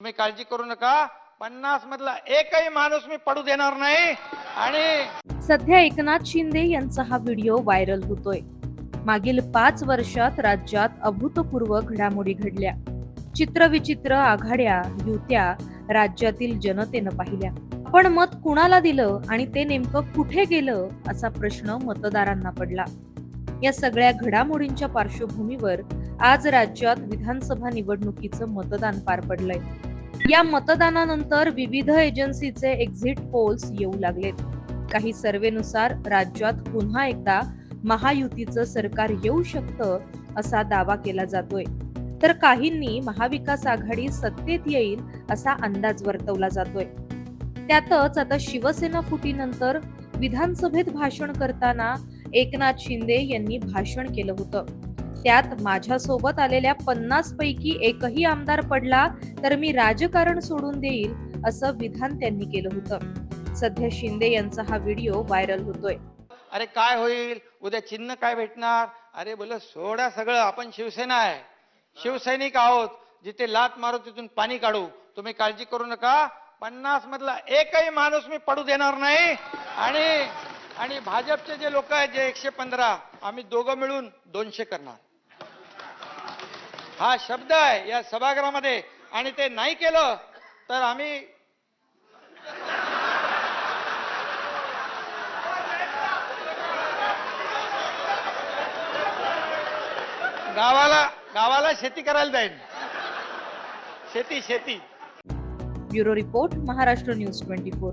तुम्ही काळजी करू नका. पन्नास मधला एकही माणूस मी पडू देणार नाही. आणि सध्या एकनाथ शिंदे यांचा हा व्हिडिओ व्हायरल होतोय. मागील पाच वर्षात राज्यात अभूतपूर्व घडामोडी घडल्या. चित्रविचित्र आघाड्या युत्या राज्यातील जनतेनं पाहिल्या. पण मत कुणाला दिलं आणि ते नेमकं कुठे गेलं असा प्रश्न मतदारांना पडला. या सगळ्या घडामोडींच्या पार्श्वभूमीवर आज राज्यात विधानसभा निवडणुकीचं मतदान पार पडलंय. या मतदानानंतर विविध एजन्सीचे एक्झिट पोल्स येऊ लागलेत. काही सर्वेनुसार राज्यात पुन्हा एकदा महायुतीचं सरकार येऊ शकतं असा दावा केला जातोय. तर काहींनी महाविकास आघाडी सत्तेत येईल असा अंदाज वर्तवला जातोय. त्यातच आता शिवसेना फुटीनंतर विधानसभेत भाषण करताना एकनाथ शिंदे यांनी भाषण केलं होतं. त्यात माझ्यासोबत आलेल्या पन्नास पैकी एकही आमदार पडला तर मी राजकारण सोडून देईल असं विधान त्यांनी केलं होतं. सध्या शिंदे यांचा हा व्हिडिओ व्हायरल होतोय. अरे काय होईल? उद्या चिन्ह काय भेटणार? अरे बोल सोडा सगळं. आपण शिवसेना आहे. शिवसैनिक आहोत. जिथे लात मारू तिथून पाणी काढू. तुम्ही काळजी करू नका. पन्नास मधला एकही माणूस मी पडू देणार नाही. आणि आणि भाजपचे जे लोक आहेत जे एकशे पंधरा आम्ही दोघं मिळून दोनशे करणार. हा शब्द आहे या सभागृहामध्ये. आणि ते नाही केलं तर आम्ही गावाला गावाला शेती करायला जाईल शेती शेती. Bureau report Maharashtra news twenty four.